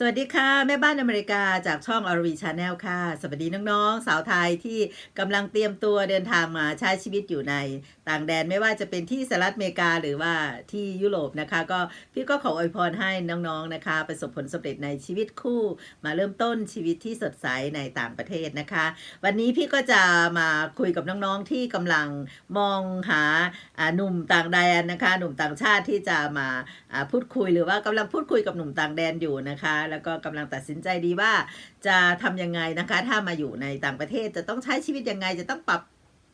สวัสดีค่ะ แม่บ้านอเมริกาจากช่องอารวีชาแนลค่ะ สวัสดีน้องๆ สาวไทยที่กำลังเตรียมตัวเดินทางมาใช้ชีวิตอยู่ในต่างแดนไม่ว่าจะเป็นที่สหรัฐอเมริกาหรือว่าที่ยุโรปนะคะ ก็พี่ก็ขออวยพรให้น้องๆนะคะ ประสบผลสำเร็จในชีวิตคู่ มาเริ่มต้นชีวิตที่สดใสในต่างประเทศนะคะ วันนี้พี่ก็จะมาคุยกับน้องๆที่กำลังมองหาหนุ่มต่างแดนนะคะ หนุ่มต่างชาติที่จะมาอ่าพูดคุยหรือว่ากำลังพูดคุยกับหนุ่มต่างแดนอยู่นะคะแล้วก็กำลังตัดสินใจดีว่าจะทำยังไงนะคะ ถ้ามาอยู่ในต่างประเทศจะต้องใช้ชีวิตยังไงจะต้องปรับ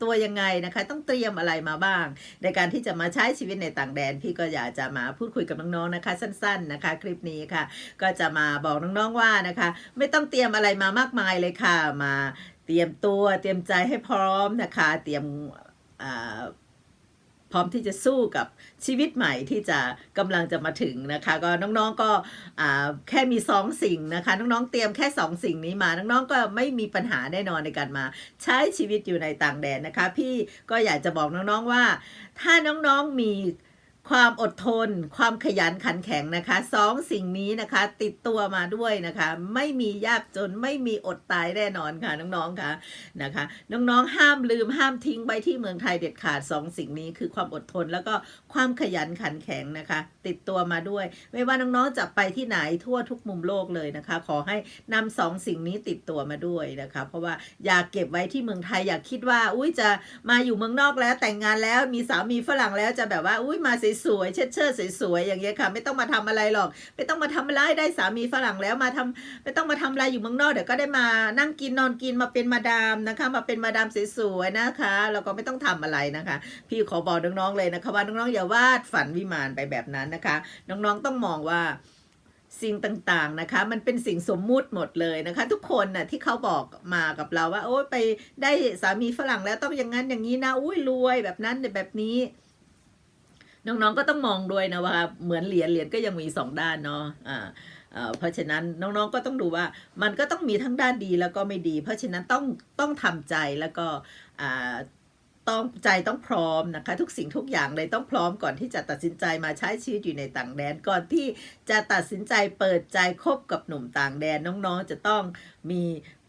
ตัวยังไงนะคะ ต้องเตรียมอะไรมาบ้าง ในการที่จะมาใช้ชีวิตในต่างแดน พี่ก็อยากจะมาพูดคุยกับน้องๆนะคะ สั้น ๆนะคะ คลิปนี้ค่ะ ก็จะมาบอกน้องๆว่านะคะ ไม่ต้องเตรียมอะไรมามากมายเลยค่ะ มาเตรียมตัวเตรียมใจให้พร้อมนะคะ เตรียมอ่า พร้อมที่จะสู้กับชีวิตใหม่ที่จะกำลังจะมาถึงนะคะ ก็น้องๆก็แค่มีสองสิ่งนะคะ น้องๆเตรียมแค่สองสิ่งนี้มา น้องๆก็ไม่มีปัญหาแน่นอนในการมา ใช้ชีวิตอยู่ในต่างแดนนะคะ พี่ก็อยากจะบอกน้องๆว่า ถ้าน้องๆมี ความอดทน ความขยันขันแข็งนะคะสองสิ่งนี้นะคะ ติดตัวมาด้วยนะคะ ไม่มียากจนไม่มีอดตายแน่นอนค่ะน้องๆค่ะนะคะ น้องๆห้ามลืมห้ามทิ้งไว้ที่เมืองไทยเด็ดขาดสองสิ่งนี้คือความอดทนแล้วก็ความขยันขันแข็งนะคะ ติดตัวมาด้วย ไม่ว่าน้องๆจะไปที่ไหนทั่วทุกมุมโลกเลยนะคะ ขอให้นำสองสิ่งนี้ติดตัวมาด้วยนะคะ เพราะว่าอย่าเก็บไว้ที่เมืองไทยอย่าคิดว่า อุ้ยจะมาอยู่เมืองนอกแล้วแต่งงานแล้วมีสามีฝรั่งแล้วจะแบบว่าอุ้ยมาสสวยๆเชิดเชิดสวยๆอย่างเงี้ยค่ะ ไม่ต้องมาทำอะไรหรอก ไม่ต้องมาทำอะไรได้สามีฝรั่งแล้วมาทำไม่ต้องมาทำอะไรอยู่เมืองนอกเดี๋ยวก็ได้มานั่งกินนอนกินมาเป็นมาดามนะคะ มาเป็นมาดามสวยๆนะคะแล้วก็ไม่ต้องทำอะไรนะคะ พี่ขอบอกน้องๆเลยนะคะว่าน้องๆอย่าวาดฝันวิมานไปแบบนั้นนะคะ น้องๆต้องมองว่าสิ่งต่างๆนะคะ มันเป็นสิ่งสมมุติหมดเลยนะคะ ทุกคนน่ะที่เขาบอกมากับเราว่า โอ้ยไปได้สามีฝรั่งแล้วต้องอย่างนั้นอย่างนี้นะอุ้ยรวยแบบนั้นแบบนี้ น้องๆก็ต้องมองด้วยนะว่าเหมือนเหรียญเหรียญก็ยังมีสองด้านเนาะอ่าเพราะฉะนั้นน้องๆก็ต้องดูว่ามันก็ต้องมีทั้งด้านดีแล้วก็ไม่ดี เพราะฉะนั้นต้องต้องทำใจแล้วก็ต้องใจต้องพร้อมนะคะ ทุกสิ่งทุกอย่างเลยต้องพร้อมก่อนที่จะตัดสินใจมาใช้ชีวิตอยู่ในต่างแดนก่อนที่จะตัดสินใจเปิดใจคบกับหนุ่มต่างแดนน้องๆจะต้องมี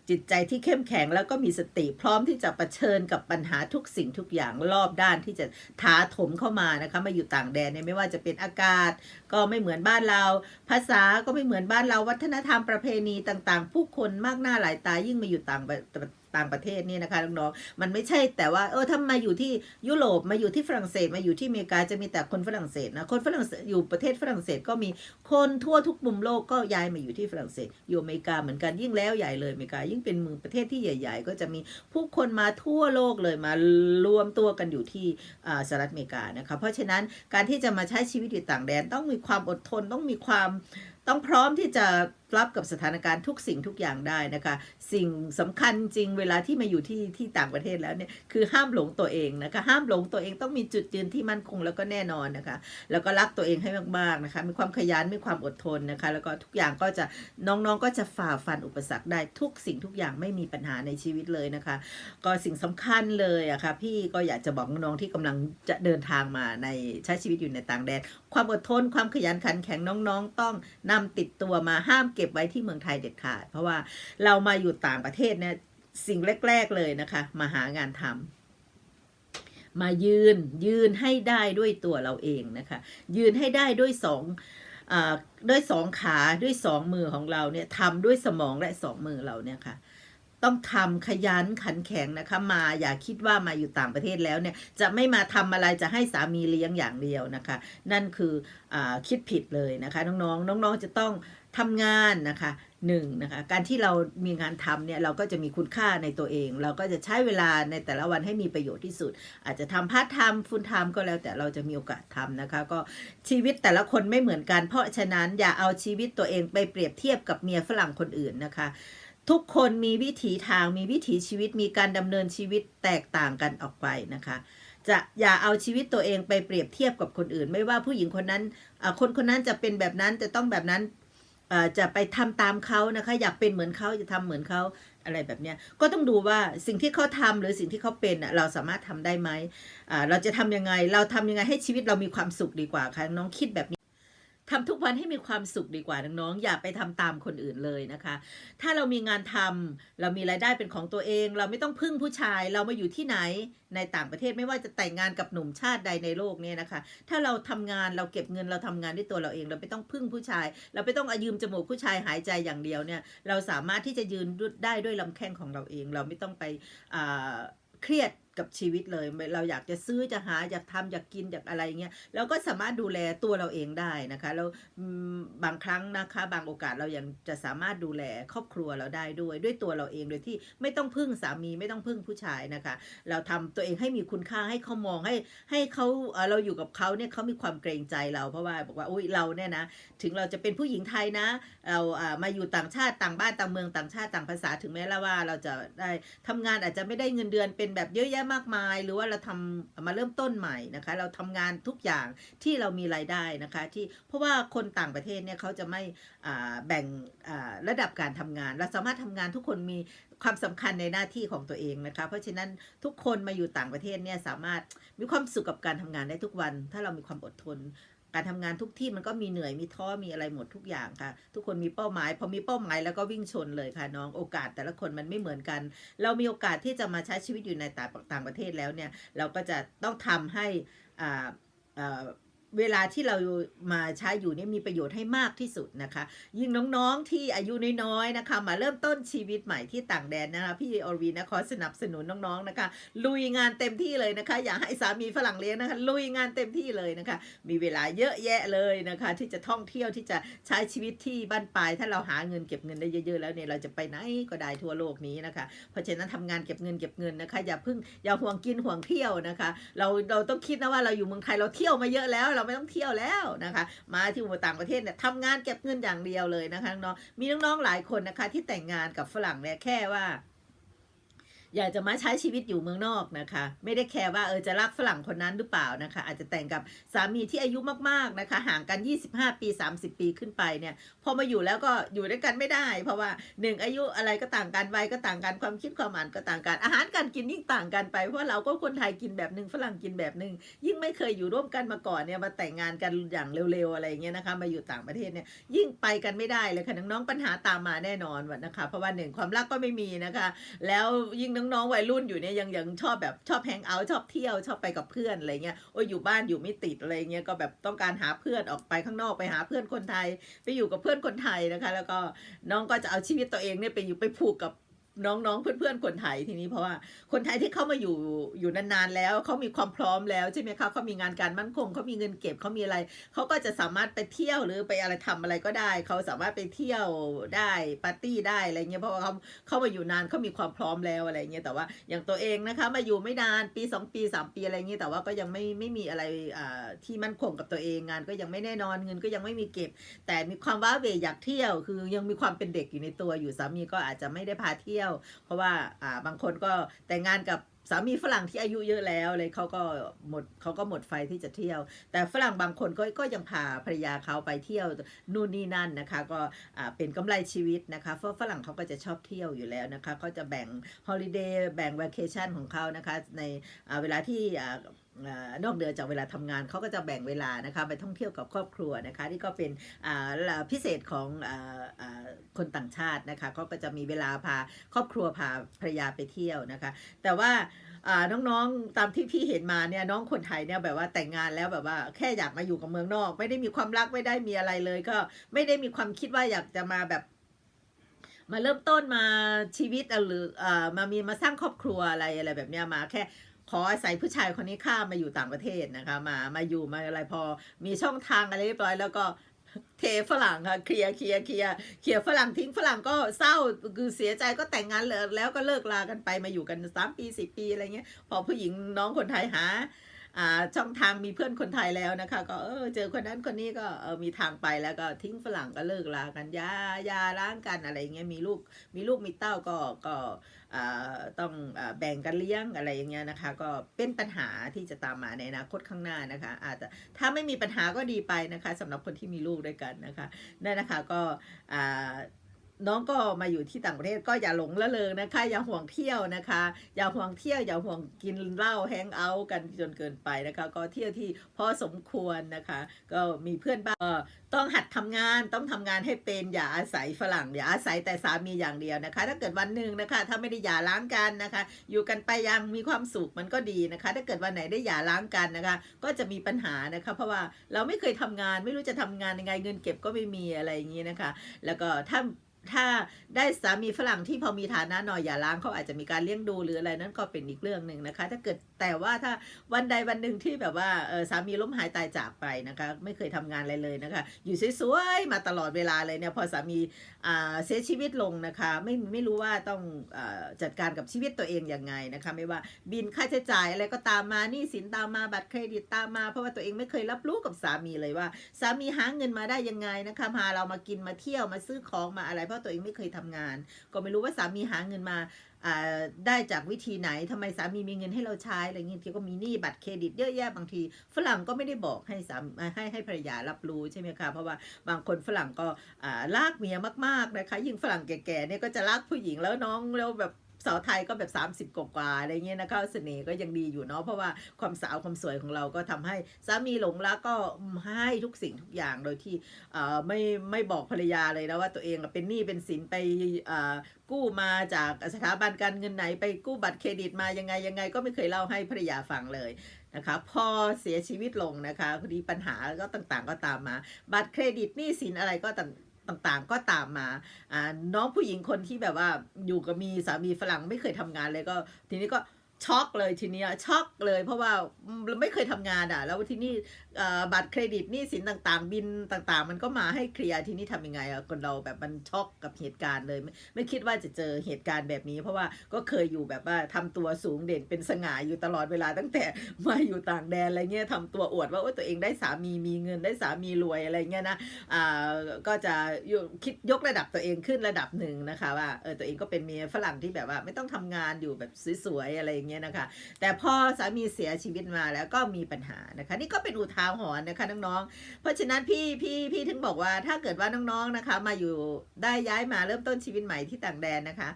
จิตใจที่เข้มแข็งแล้วก็มีสติพร้อมที่จะะเผชิญกับปัญหาทุกสิ่งทุกอย่างรอบด้านที่จะท้าถมเข้ามานะคะมาอยู่ต่างแดนเนี่ยไม่ว่าจะเป็นอากาศ ก็ไม่เหมือนบ้านเรา ภาษาก็ไม่เหมือนบ้านเราวัฒนธรรมประเพณีต่างๆ ผู้คนมากหน้าหลายตายิ่งมาอยู่ต่างประ ต่างประเทศนี่นะคะน้องๆมันไม่ใช่แต่ว่าเออถ้ามาอยู่ที่ยุโรปมาอยู่ที่ฝรั่งเศสมาอยู่ที่อเมริกาจะมีแต่คนฝรั่งเศสนะคนฝรั่งเศสอยู่ประเทศฝรั่งเศสก็มีคนทั่วทุกมุมโลกก็ย้ายมาอยู่ที่ฝรั่งเศสอยู่อเมริกาเหมือนกันยิ่งแล้วใหญ่เลยอเมริกายิ่งเป็นเมืองประเทศที่ใหญ่ ๆ ก็จะมีผู้คนมาทั่วโลกเลยมารวมตัวกันอยู่ที่สหรัฐอเมริกานะคะเพราะฉะนั้นการที่จะมาใช้ชีวิตอยู่ต่างแดนต้องมีความอดทนต้องมีความ ต้องพร้อมที่จะรับกับสถานการณ์ทุกสิ่งทุกอย่างได้นะคะ สิ่งสำคัญจริงเวลาที่มาอยู่ที่ที่ต่างประเทศแล้วเนี่ยคือห้ามหลงตัวเองนะคะห้ามหลงตัวเองต้องมีจุดยืนที่มั่นคงแล้วก็แน่นอนนะคะ แล้วก็รักตัวเองให้มากๆนะคะ มีความขยันมีความอดทนนะคะ แล้วก็ทุกอย่างก็จะน้องๆก็จะฝ่าฟันอุปสรรคได้ทุกสิ่งทุกอย่างไม่มีปัญหาในชีวิตเลยนะคะ ก็สิ่งสำคัญเลยอะค่ะพี่ก็อยากจะบอกน้องๆที่กำลังจะเดินทางมาในใช้ชีวิตอยู่ในต่างแดน ความอดทนความขยันขันแข็งน้องๆ ต้องนำติดตัวมาห้ามเก็บไว้ที่เมืองไทยเด็ดขาด เพราะว่าเรามาอยู่ต่างประเทศเนี่ยสิ่งแรก ๆเลยนะคะ มาหางานทำมายืนยืนให้ได้ด้วยตัวเราเองนะคะ ยืนให้ได้ด้วยสองอด้วยสองขาด้วยสองมือของเราเนี่ยทำด้วยสมองและสองมือเราเนี่ยค่ะ ต้องทำขยันขันแข็งนะคะ มาอย่าคิดว่ามาอยู่ต่างประเทศแล้วเนี่ยจะไม่มาทำอะไรจะให้สามีเลี้ยงอย่างเดียวนะคะ นั่นคืออคิดผิดเลยนะคะ น้องๆ น้องๆจะต้องทำงานนะคะหนึ่งนะคะการที่เรามีงานทำเนี่ยเราก็จะมีคุณค่าในตัวเอง เราก็จะใช้เวลาในแต่ละวันให้มีประโยชน์ที่สุด อาจจะทำพาร์ทไทม์ฟูลไทม์ก็แล้วแต่เราจะมีโอกาสทำนะคะก็ชีวิตแต่ละคนไม่เหมือนกัน เพราะฉะนั้นอย่าเอาชีวิตตัวเองไปเปรียบเทียบกับเมียฝรั่งคนอื่นนะคะ ทุกคนมีวิถีทางมีวิถีชีวิตมีการดำเนินชีวิตแตกต่างกันออกไปนะคะ จะอย่าเอาชีวิตตัวเองไปเปรียบเทียบกับคนอื่น ไม่ว่าผู้หญิงคนนั้นคนคนนั้นจะเป็นแบบนั้นจะต้องแบบนั้นจะไปทำตามเขานะคะ อยากเป็นเหมือนเขาจะทำเหมือนเขาอะไรแบบเนี้ยก็ต้องดูว่าสิ่งที่เขาทำหรือสิ่งที่เขาเป็นเราสามารถทำได้ไหมเราจะทำยังไงเราทำยังไงให้ชีวิตเรามีความสุขดีกว่าคะน้องคิดแบบนี้ ทำทุกวันให้มีความสุขดีกว่าน้องๆอย่าไปทำตามคนอื่นเลยนะคะ ถ้าเรามีงานทำเรามีรายได้เป็นของตัวเอง เราไม่ต้องพึ่งผู้ชาย เรามาอยู่ที่ไหนในต่างประเทศไม่ว่าจะแต่งงานกับหนุ่มชาติใดในโลกเนี่ยนะคะ ถ้าเราทำงานเราเก็บเงินเราทำงานด้วยตัวเราเอง เราไม่ต้องพึ่งผู้ชาย เราไม่ต้องอายืมจมูกผู้ชายหายใจอย่างเดียวเนี่ย เราสามารถที่จะยืนได้ด้วยลำแข้งของเราเอง เราไม่ต้องไปเครียด กับชีวิตเลย เราอยากจะซื้อจะหาอยากทำอยากกินอยากอะไรเงี้ยเราก็สามารถดูแลตัวเราเองได้นะคะแล้วบางครั้งนะคะ บางโอกาสเรายังจะสามารถดูแลครอบครัวเราได้ด้วย ด้วยตัวเราเองโดยที่ไม่ต้องพึ่งสามีไม่ต้องพึ่งผู้ชายนะคะ เราทำตัวเองให้มีคุณค่าให้เขามองให้ให้เขาเราอยู่กับเขาเนี่ยเขามีความเกรงใจเราเพราะว่าบอกว่าอุ้ยเราเนี่ยนะถึงเราจะเป็นผู้หญิงไทยนะ เรามาอยู่ต่างชาติต่างบ้านต่างเมืองต่างชาติต่างภาษาถึงแม้แล้วว่าเราจะได้ทำงานอาจจะไม่ได้เงินเดือนเป็นแบบเยอะแยะมากมาย หรือว่าเราทำมาเริ่มต้นใหม่นะคะ เราทำงานทุกอย่างที่เรามีรายได้นะคะ ที่เพราะว่าคนต่างประเทศเนี่ยเขาจะไม่แบ่งระดับการทำงาน เราสามารถทำงานทุกคนมีความสำคัญในหน้าที่ของตัวเองนะคะ เพราะฉะนั้นทุกคนมาอยู่ต่างประเทศเนี่ยสามารถมีความสุขกับการทำงานได้ทุกวัน ถ้าเรามีความอดทน การทำงานทุกที่มันก็มีเหนื่อยมีท้อมีอะไรหมดทุกอย่างค่ะ ทุกคนมีเป้าหมาย พอมีเป้าหมายแล้วก็วิ่งชนเลยค่ะน้องโอกาสแต่ละคนมันไม่เหมือนกัน เรามีโอกาสที่จะมาใช้ชีวิตอยู่ในต่างประเทศแล้วเนี่ยเราก็จะต้องทำให้อ่าอ่า เวลาที่เรามาใช้อยู่นี่มีประโยชน์ให้มากที่สุดนะคะ ยิ่งน้องๆที่อายุน้อยๆนะคะ มาเริ่มต้นชีวิตใหม่ที่ต่างแดนนะคะ พี่อรวีนะขอสนับสนุนน้องๆนะคะ ลุยงานเต็มที่เลยนะคะ อย่าให้สามีฝรั่งเลี้ยงนะคะ ลุยงานเต็มที่เลยนะคะ มีเวลาเยอะแยะเลยนะคะ ที่จะท่องเที่ยวที่จะใช้ชีวิตที่บ้านปลาย ถ้าเราหาเงินเก็บเงินได้เยอะๆแล้วเนี่ยเราจะไปไหนก็ได้ทั่วโลกนี้นะคะ เพราะฉะนั้นทำงานเก็บเงินเก็บเงินนะคะ อย่าเพึ่งอย่าห่วงกินห่วงเที่ยวนะคะ เราเราต้องคิดนะว่าเราอยู่เมืองไทยเราเที่ยวมาเยอะแล้วเราไม่ต้องเที่ยวแล้วนะคะ มาที่ต่างประเทศเนี่ยทำงานเก็บเงินอย่างเดียวเลยนะคะน้องมีน้องๆหลายคนนะคะที่แต่งงานกับฝรั่งเนี่ยแค่ว่า อยากจะมาใช้ชีวิตอยู่เมืองนอกนะคะ ไม่ได้แคร์ว่าเออจะรักฝรั่งคนนั้นหรือเปล่านะคะ อาจจะแต่งกับสามีที่อายุมากๆนะคะ ห่างกัน 25 ปี 30 ปีขึ้นไปเนี่ยพอมาอยู่แล้วก็อยู่ด้วยกันไม่ได้ เพราะว่าหนึ่งอายุอะไรก็ต่างกันวัยก็ต่างกันความคิดความอ่านก็ต่างกัน อาหารการกินยิ่งต่างกันไปเพราะเราก็คนไทยกินแบบหนึ่งฝรั่งกินแบบหนึ่งยิ่งไม่เคยอยู่ร่วมกันมาก่อนเนี่ยมาแต่งงานกันอย่างเร็วๆอะไรเงี้ยนะคะมาอยู่ต่างประเทศเนี่ยยิ่งไปกันไม่ได้เลยค่ะน้องๆปัญหาตามมาแน่นอนนนะคะ เพราะว่าหนึ่งความรักก็ไม่มีนะคะ แล้วยิ่งน้องๆวัยรุ่นอยู่เนี่ยยังยังชอบแบบชอบแฮงเอาท์ชอบเที่ยวชอบไปกับเพื่อนอะไรเงี้ยโอ้ยอยู่บ้านอยู่ไม่ติดอะไรเงี้ยก็แบบต้องการหาเพื่อนออกไปข้างนอกไปหาเพื่อนคนไทย ไปอยู่กับเพื่อนคนไทยนะคะ แล้วก็น้องก็จะเอาชีวิตตัวเองเนี่ยไปอยู่ไปผูกกับ น้องๆ เพื่อนๆ คนไทยทีนี้เพราะว่าคนไทยที่เข้ามาอยู่อยู่นานๆแล้วเขามีความพร้อมแล้วใช่ไหมคะเขามีงานการมั่นคงเขามีเงินเก็บเขามีอะไรเขาก็จะสามารถไปเที่ยวหรือไปอะไรทำอะไรก็ได้เขาสามารถไปเที่ยวได้ปาร์ตี้ได้อะไรเงี้ยเพราะว่าเขาเข้ามาอยู่นานเขามีความพร้อมแล้วอะไรเงี้ยแต่ว่าอย่างตัวเองนะคะมาอยู่ไม่นานปี 2 ปี 3 ปีอะไรเงี้ยแต่ว่าก็ยังไม่ไม่มีอะไรที่มั่นคงกับตัวเองงานก็ยังไม่แน่นอนเงินก็ยังไม่มีเก็บ แต่มีความว้าเวอยากเที่ยว คือยังมีความเป็นเด็กอยู่ในตัวอยู่สามีก็อาจจะไม่ได้พาเที่ยวเพราะว่าอ่าบางคนก็แต่งงานกับสามีฝรั่งที่อายุเยอะแล้วเลยเขาก็หมดเขาก็หมดไฟที่จะเที่ยว แต่ฝรั่งบางคนก็ก็ยังพาภรรยาเขาไปเที่ยวนู่นนี่นั่นนะคะก็เป็นกำไรชีวิตนะคะเพราะฝรั่งเขาก็จะชอบเที่ยวอยู่แล้วนะคะเขาจะแบ่งฮอลิเดย์แบ่งว a เคชันของเขานะคะในเวลาที่ นอกเหนือจากเวลาทำงานเขาก็จะแบ่งเวลานะคะไปท่องเที่ยวกับครอบครัวนะคะที่ก็เป็นพิเศษของออคนต่างชาตินะคะเขาก็จะมีเวลาพาครอบครัวพาภรรยาไปเที่ยวนะคะ แต่ว่าน้องๆตามที่พี่เห็นมาเนี่ยน้องคนไทยเนี่ยแบบว่าแต่งงานแล้วแบบว่าแค่อยากมาอยู่กับเมืองนอก ไม่ได้มีความรักไม่ได้มีอะไรเลย ก็ไม่ได้มีความคิดว่าอยากจะมาแบบมาเริ่มต้นมาชีวิตหรืออมามีมาสร้างครอบครัวอะไรอะไรแบบเนี้ยมาแค่ ขออาศัยผู้ชายคนนี้ข้ามมาอยู่ต่างประเทศนะคะมามาอยู่มาอะไรพอ มีช่องทางอะไรเรียบร้อยแล้วก็เทฝรั่งค่ะเคลียร์เคลียร์เคลียร์เคลียร์ฝรั่งทิ้งฝรั่งก็เศร้าคือเสียใจก็แต่งงานเลยแล้วก็เลิกลากันไปมาอยู่กันสามปีสิปีอะไรเงี้ยพอผู้หญิงน้องคนไทยหา ช่องทางมีเพื่อนคนไทยแล้วนะคะ ก็เออเจอคนนั้นคนนี้ก็เออมีทางไปแล้วก็ทิ้งฝรั่งก็เลิกลากันยายาล้างกันอะไรเงี้ยมีลูกมีลูกมีเต้าก็ก็ต้องแบ่งกันเลี้ยงอะไรอย่างเงี้ยนะคะ ก็เป็นปัญหาที่จะตามมาในอนาคตข้างหน้านะคะ อาจจะถ้าไม่มีปัญหาก็ดีไปนะคะสำหรับคนที่มีลูกด้วยกันนะคะนั่นนะคะก็อ่า น้องก็มาอยู่ที่ต่างประเทศก็อย่าหลงละเลยนะคะ อย่าห่วงเที่ยวนะคะ อย่าห่วงเที่ยว อย่าห่วงกินเหล้าแฮงเอาท์กันจนเกินไปนะคะ ก็เที่ยวที่พอสมควรนะคะ ก็มีเพื่อนบ้านต้องหัดทำงานต้องทำงานให้เป็นอย่าอาศัยฝรั่งอย่าอาศัยแต่สามีอย่างเดียวนะคะ ถ้าเกิดวันหนึ่งนะคะ ถ้าไม่ได้หย่าร้างกันนะคะ อยู่กันไปยังมีความสุขมันก็ดีนะคะ ถ้าเกิดวันไหนได้หย่าร้างกันนะคะ ก็จะมีปัญหานะคะ เพราะว่าเราไม่เคยทำงานไม่รู้จะทำงานยังไงเงินเก็บก็ไม่มีอะไรอย่างนี้นะคะ แล้วก็ถ้า ถ้าได้สามีฝรั่งที่พอมีฐานะหน่อยอย่าล้างเขาอาจจะมีการเลี้ยงดูหรืออะไรนั้นก็เป็นอีกเรื่องหนึ่งนะคะ ถ้าเกิดแต่ว่าถ้าวันใดวันหนึ่งที่แบบว่าสามีล้มหายตายจากไปนะคะ ไม่เคยทำงานอะไรเลยนะคะ อยู่สวยๆมาตลอดเวลาเลยเนี่ยพอสามีเสียชีวิตลงนะคะ ไม่ไม่รู้ว่าต้องอจัดการกับชีวิตตัวเองยังไงนะคะ ไม่ว่าบินค่าใช้จ่ายอะไรก็ตามมาหนี้สินตามมาบัตรเครดิตตามมา เพราะว่าตัวเองไม่เคยรับรู้กับสามีเลยว่า สามีหาเงินมาได้ยังไงนะคะพาเรามากินมาเที่ยวมาซื้อของมาอะไร เพราะตัวเองไม่เคยทำงาน ก็ไม่รู้ว่าสามีหาเงินมา ได้จากวิธีไหนทำไมสามีมีเงินให้เราใช้อะไรเงี้ยที่ก็มีหนี้บัตรเครดิตเยอะแยะบางที ฝรั่งก็ไม่ได้บอกให้สามให้ให้ภรรยารับรู้ใช่ไหมคะเพราะว่าบางคนฝรั่งก็ลากเมียมากๆนะคะยิ่งฝรั่งแก่ๆเนี่ยก็จะลากผู้หญิงแล้วน้องแล้วแบบ สาวไทยก็แบบ 30 กว่าๆอะไรเงี้ยนะคะเสน่ห์ก็ยังดีอยู่เนาะเพราะว่าความสาวความสวยของเราก็ทำให้สามีหลงรักก็ให้ทุกสิ่งทุกอย่างโดยที่ไม่ไม่บอกภรรยาเลยนะว่าตัวเองเป็นหนี้เป็นสินไปกู้มาจากสถาบันการเงินไหนไปกู้บัตรเครดิตมายังไงยังไงก็ไม่เคยเล่าให้ภรรยาฟังเลยนะคะพอเสียชีวิตลงนะคะพอดีปัญหาก็ต่างๆก็ตามมา บัตรเครดิตหนี้สินอะไรก็ต่าง ต่างๆ ก็ตามมาอ่าน้องผู้หญิงคนที่แบบว่าอยู่กับมีสามีฝรั่งไม่เคยทำงานเลยก็ ทีนี้ก็ ช็อกเลยทีเนี้ยช็อกเลย เพราะว่าเราไม่เคยทำงานอะ แล้วที่นี่บัตรเครดิตนี้สินต่างๆ บินต่างๆ มันก็มาให้เคลียร์ทีนี้ทำยังไงอะคนเราแบบมันช็อกกับเหตุการณ์เลยไม่ไม่คิดว่าจะเจอเหตุการณ์แบบนี้ เพราะว่าก็เคยอยู่แบบว่าทำตัวสูงเด่นเป็นสง่าอยู่ตลอดเวลาตั้งแต่มาอยู่ต่างแดนอะไรเงี้ยทำตัวอวดว่าโอ้ตัวเองได้สามีมีเงินได้สามีรวยอะไรเงี้ยนะอ่าก็จะคิดยกระดับตัวเองขึ้นระดับหนึ่งนะคะว่าเออตัวเองก็เป็นเมียฝรั่งที่แบบว่าไม่ต้องทำงานอยู่แบบสวยๆอะไรอย่างเงี้ยนะคะ แต่พอสามีเสียชีวิตมาแล้วก็มีปัญหานะคะ นี่ก็เป็นอุทาหรณ์นะคะน้องๆ เพราะฉะนั้นพี่พี่พี่ถึงบอกว่าถ้าเกิดว่าน้องๆนะคะ มาอยู่ได้ย้ายมาเริ่มต้นชีวิตใหม่ที่ต่างแดนนะคะ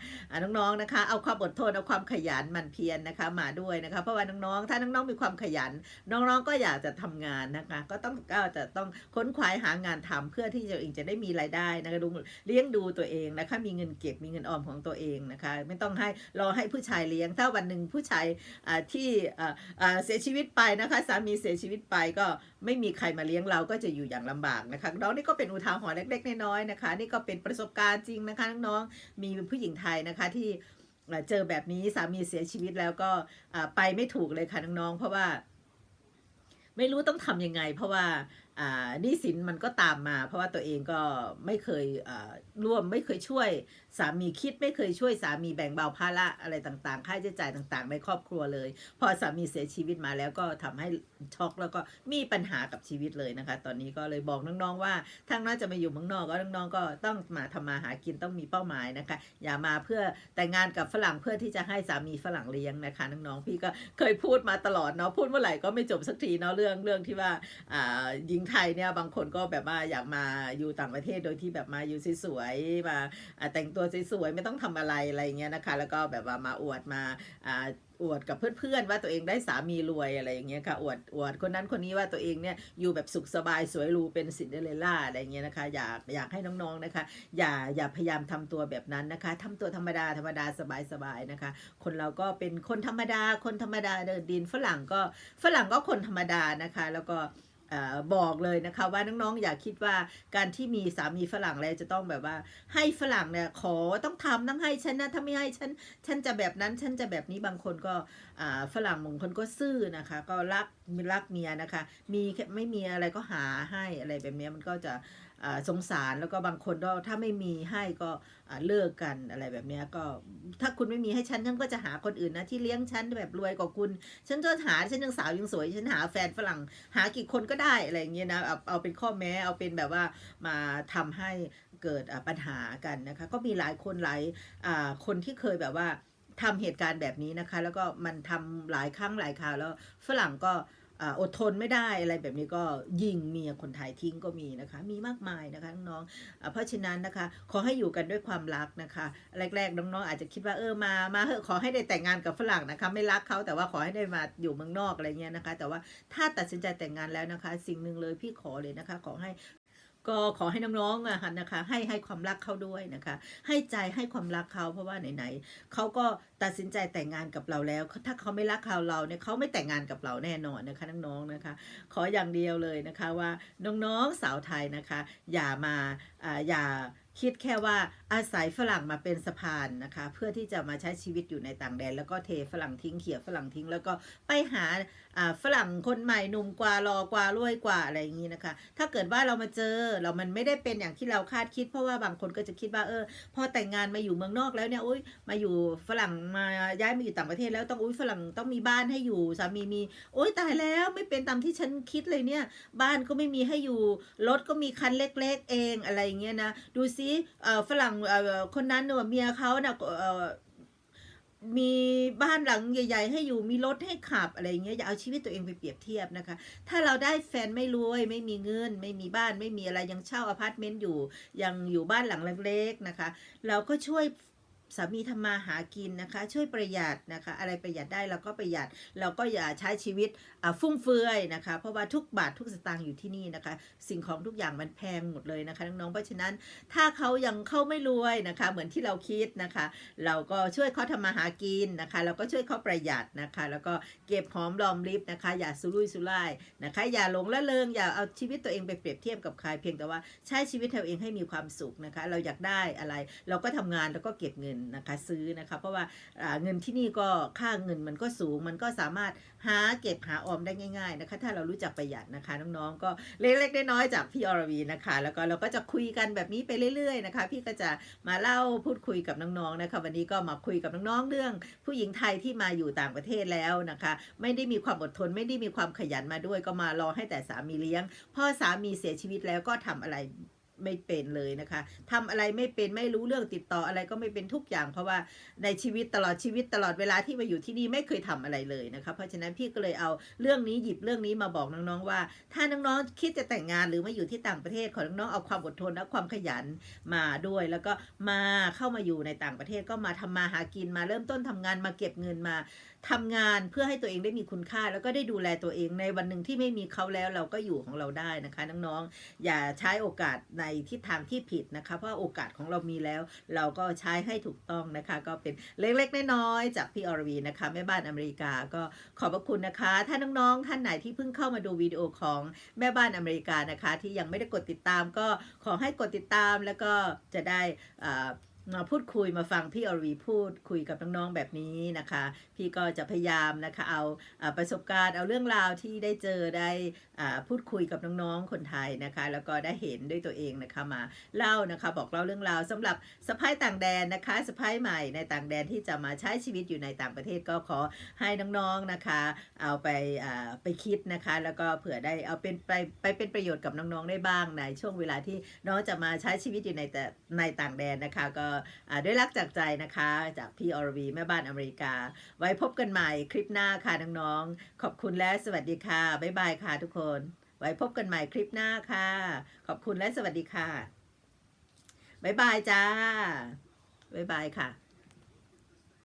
น้องๆนะคะ เอาความอดทนเอาความขยันหมันเพียรนะคะ มาด้วยนะคะเพราะว่าน้องๆถ้าน้องๆมีความขยัน น้องๆก็อยากจะทำงานนะคะ ก็ต้องก็จะต้องค้นคว้าหางานทำเพื่อที่จะเองจะได้มีรายได้นะคะดูเลี้ยงดูตัวเองนะคะมีเงินเก็บมีเงินออมของตัวเองนะคะ ไม่ต้องให้รอให้ผู้ชายเลี้ยงถ้าวันหนึ่งผูู้้ชายที่เสียชีวิตไปนะคะสามีเสียชีวิตไปก็ไม่มีใครมาเลี้ยงเราก็จะอยู่อย่างลำบากนะคะน้องนี่ก็เป็นอุทาหรณ์เล็กๆน้อยๆนะคะ นี่ก็เป็นประสบการณ์จริงนะคะน้องๆมีผู้หญิงไทยนะคะที่เจอแบบนี้สามีเสียชีวิตแล้วก็ไปไม่ถูกเลยค่ะน้องๆเพราะว่าไม่รู้ต้องทำยังไง เพราะว่า นี้สินมันก็ตามมา เพราะว่าตัวเองก็ไม่เคยร่วมไม่เคยช่วยสามีคิดไม่เคยช่วยสามีแบ่งเบาภาระอะไรต่างๆ ค่าใช้จ่ายต่างๆ ในครอบครัวเลย พอสามีเสียชีวิตมาแล้วก็ทำให้ช็อกแล้วก็มีปัญหากับชีวิตเลยนะคะ ตอนนี้ก็เลยบอกน้องๆว่าถ้าน้องจะมาอยู่เมืองนอกก็น้องๆก็ต้องมาทำมาหากินต้องมีเป้าหมายนะคะ อย่ามาเพื่อแต่งงานกับฝรั่งเพื่อที่จะให้สามีฝรั่งเลี้ยงนะคะน้องๆพี่ก็เคยพูดมาตลอดเนาะพูดเมื่อไหร่ก็ไม่จบสักทีเนาะเรื่องเรื่องที่ว่าอ่าหญิงไทยเนี่ยบางคนก็แบบว่าอยากมาอยู่ต่างประเทศโดยที่แบบมาอยู่สวยๆมาแต่งตัวสวยๆไม่ต้องทำอะไรอะไรเงี้ยนะคะ แล้วก็แบบว่ามาอวดมาอวดกับเพื่อนๆว่าตัวเองได้สามีรวยอะไรอย่างเงี้ยค่ะอวดอวดคนนั้นคนนี้ว่าตัวเองเนี่ยอยู่แบบสุขสบายสวยรูเป็นซินเดอเรลล่าอะไรเงี้ยนะคะอยากอยากให้น้องๆนะคะ อย่าอย่าพยายามทำตัวแบบนั้นนะคะทำตัวธรรมดาธรรมดาสบายๆนะคะ คนเราก็เป็นคนธรรมดาคนธรรมดาเดินดินฝรั่งก็ฝรั่งก็คนธรรมดานะคะ แล้วก็ บอกเลยนะคะว่าน้องๆอย่าคิดว่าการที่มีสามีฝรั่งแล้วจะต้องแบบว่า ให้ฝรั่งเนี่ยขอต้องทำต้องให้ฉันนะถ้าไม่ให้ฉันฉันจะแบบนั้นฉันจะแบบนี้บางคนก็ฝรั่งบางคนก็ซื่อนะคะ ก็รักรักเมียนะคะ มีไม่มีอะไรก็หาให้อะไรแบบเนี้ยมันก็จะ สงสารแล้วก็บางคนก็ถ้าไม่มีให้ก็เลิกกันอะไรแบบนี้ก็ถ้าคุณไม่มีให้ฉันฉันก็จะหาคนอื่นนะที่เลี้ยงฉันแบบรวยกว่าคุณ ฉันจะหาฉันยังสาวยังสวยฉันหาแฟนฝรั่งหากี่คนก็ได้อะไรอย่างเงี้ยนะเอาเอาเป็นข้อแม้เอาเป็นแบบว่ามาทำให้เกิดปัญหากันนะคะก็มีหลายคนหลายคนที่เคยแบบว่าทำเหตุการณ์แบบนี้นะคะ แล้วก็มันทำหลายครั้งหลายคราวแล้วฝรั่งก็ อดทนไม่ได้อะไรแบบนี้ก็ยิงเมียคนไทยทิ้งก็มีนะคะ มีมากมายนะคะน้องๆเพราะฉะนั้นนะคะ ขอให้อยู่กันด้วยความรักนะคะ แรกๆ น้องๆอาจจะคิดว่าเออมามาเอขอให้ได้แต่งงานกับฝรั่งนะคะ ไม่รักเขาแต่ว่าขอให้ได้มาอยู่เมืองนอกอะไรเงี้ยนะคะ แต่ว่าถ้าตัดสินใจแต่งงานแล้วนะคะ สิ่งหนึ่งเลยพี่ขอเลยนะคะ ขอให้ ก็ขอให้น้องๆอะค่ะนะคะ ให้ให้ความรักเขาด้วยนะคะ ให้ใจให้ความรักเขาเพราะว่าไหนๆเขาก็ตัดสินใจแต่งงานกับเราแล้ว ถ้าเขาไม่รักเราเราเนี่ยเขาไม่แต่งงานกับเราแน่นอนนะคะน้องๆนะคะ ขออย่างเดียวเลยนะคะว่าน้องๆสาวไทยนะคะ อย่ามาอ่าอย่าคิดแค่ว่าอาศัยฝรั่งมาเป็นสะพานนะคะ เพื่อที่จะมาใช้ชีวิตอยู่ในต่างแดน แล้วก็เทฝรั่งทิ้งเขี่ยฝรั่งทิ้ง แล้วก็ไปหาฝรั่งคนใหม่หนุ่มกว่ารอกว่ารวยกว่าอะไรอย่างนี้นะคะ ถ้าเกิดว่าเรามาเจอเรามันไม่ได้เป็นอย่างที่เราคาดคิด เพราะว่าบางคนก็จะคิดว่าเออ พอแต่งงานมาอยู่เมืองนอกแล้วเนี่ยอุ้ยมาอยู่ฝรั่งมาย้ายมาอยู่ต่างประเทศแล้วต้องอุ้ยฝรั่งต้องมีบ้านให้อยู่สามีมีโอ้ยตายแล้วไม่เป็นตามที่ฉันคิดเลยเนี่ย บ้านก็ไม่มีให้อยู่รถก็มีคันเล็ก ๆ เองอะไรอย่างเงี้ยนะดูซิฝรั่งคนนั้นเนอะเมียเขาเน่ะเอ่อมีบ้านหลังใหญ่ ๆ ให้อยู่มีรถให้ขับอะไรอย่างเงี้ยอย่าเอาชีวิตตัวเองไปเปรียบเทียบนะคะ ถ้าเราได้แฟนไม่รวยไม่มีเงิน ไม่มีบ้านไม่มีอะไรยังเช่าอพาร์ตเมนต์อยู่ยังอยู่บ้านหลังเล็กๆนะคะ เราก็ช่วยสามีทำมาหากินนะคะ ช่วยประหยัดนะคะ อะไรประหยัดได้เราก็ประหยัดเราก็อย่าใช้ชีวิตฟุ่มเฟือยนะคะ เพราะว่าทุกบาททุกสตางค์อยู่ที่นี่นะคะ สิ่งของทุกอย่างมันแพงหมดเลยนะคะน้องๆเพราะฉะนั้นถ้าเขายังเข้าไม่รวยนะคะ เหมือนที่เราคิดนะคะ เราก็ช่วยเขาทำมาหากินนะคะเราก็ช่วยเขาประหยัดนะคะ แล้วก็เก็บหอมรอมริบนะคะ อย่าสุรุ่ยสุร่ายนะคะ อย่าหลงละเลงอย่าเอาชีวิตตัวเองไปเปรียบเทียบกับใครเพียงแต่ว่าใช้ชีวิตเราเองให้มีความสุขนะคะ เราอยากได้อะไร เราก็ทำงานแล้วก็เก็บเงินนะคะซื้อนะคะ เพราะว่าอ่าเงินที่นี่ก็ค่าเงินมันก็สูงมันก็สามารถหาเก็บหาออมได้ง่ายๆนะคะ ถ้าเรารู้จักประหยัดนะคะน้องๆก็เล็กๆน้อยๆจากพี่อรวีนะคะ แล้วก็เราก็จะคุยกันแบบนี้ไปเรื่อยๆนะคะ พี่ก็จะมาเล่าพูดคุยกับน้องๆนะคะ วันนี้ก็มาคุยกับน้องๆเรื่อง ผู้หญิงไทยที่มาอยู่ต่างประเทศแล้วนะคะ ไม่ได้มีความอดทนไม่ได้มีความขยันมาด้วยก็มารอให้แต่สามีเลี้ยง พ่อสามีเสียชีวิตแล้วก็ทำอะไร ไม่เป็นเลยนะคะทำอะไรไม่เป็นไม่รู้เรื่องติดต่ออะไรก็ไม่เป็นทุกอย่าง เพราะว่าในชีวิตตลอดชีวิตตลอดเวลาที่มาอยู่ที่นี่ไม่เคยทำอะไรเลยนะคะเพราะฉะนั้นพี่ก็เลยเอาเรื่องนี้หยิบเรื่องนี้มาบอกน้องๆว่า ถ้าน้องๆคิดจะแต่งงานหรือมาอยู่ที่ต่างประเทศขอน้องๆเอาความอดทนและความขยันมาด้วย แล้วก็มาเข้ามาอยู่ในต่างประเทศก็มาทำมาหากินมาเริ่มต้นทำงานมาเก็บเงินมา ทำงานเพื่อให้ตัวเองได้มีคุณค่า แล้วก็ได้ดูแลตัวเองในวันหนึ่งที่ไม่มีเขาแล้วเราก็อยู่ของเราได้นะคะน้องๆอย่าใช้โอกาสในทิศทางที่ผิดนะคะ เพราะโอกาสของเรามีแล้ว เราก็ใช้ให้ถูกต้องนะคะ ก็เป็นเล็กๆน้อยๆจากพี่อรวีนะคะแม่บ้านอเมริกาก็ขอบพระคุณนะคะ ถ้าน้องๆท่านไหนที่เพิ่งเข้ามาดูวิดีโอของแม่บ้านอเมริกานะคะ ที่ยังไม่ได้กดติดตามก็ขอให้กดติดตามแล้วก็จะได้อ่า มาพูดคุยมาฟังพี่อรีพูดคุยกับน้องๆแบบนี้นะคะ พี่ก็จะพยายามนะคะเอาประสบการณ์เอาเรื่องราวที่ได้เจอได้ พูดคุยกับน้องๆ คนไทยนะคะ แล้วก็ได้เห็นด้วยตัวเองนะคะมาเล่านะคะบอกเล่าเรื่องราวสำหรับสะพ้ายต่างแดนนะคะสะพ้ายใหม่ในต่างแดนที่จะมาใช้ชีวิตอยู่ในต่างประเทศก็ขอให้น้องๆนะคะ เอาไปไปคิดนะคะ แล้วก็เผื่อได้เอาเป็นไปไปเป็นประโยชน์กับน้องๆได้บ้างในช่วงเวลาที่น้องจะมาใช้ชีวิตอยู่ในแต่ในต่างแดนนะคะ ก็ด้วยรักจากใจนะคะ จากพี่อรวีแม่บ้านอเมริกา ไว้พบกันใหม่คลิปหน้าค่ะน้องๆขอบคุณและสวัสดีค่ะบ๊ายบายค่ะทุกคนไว้พบกันใหม่คลิปหน้าค่ะ ขอบคุณและสวัสดีค่ะ บ๊ายบายจ้า บ๊ายบายค่ะ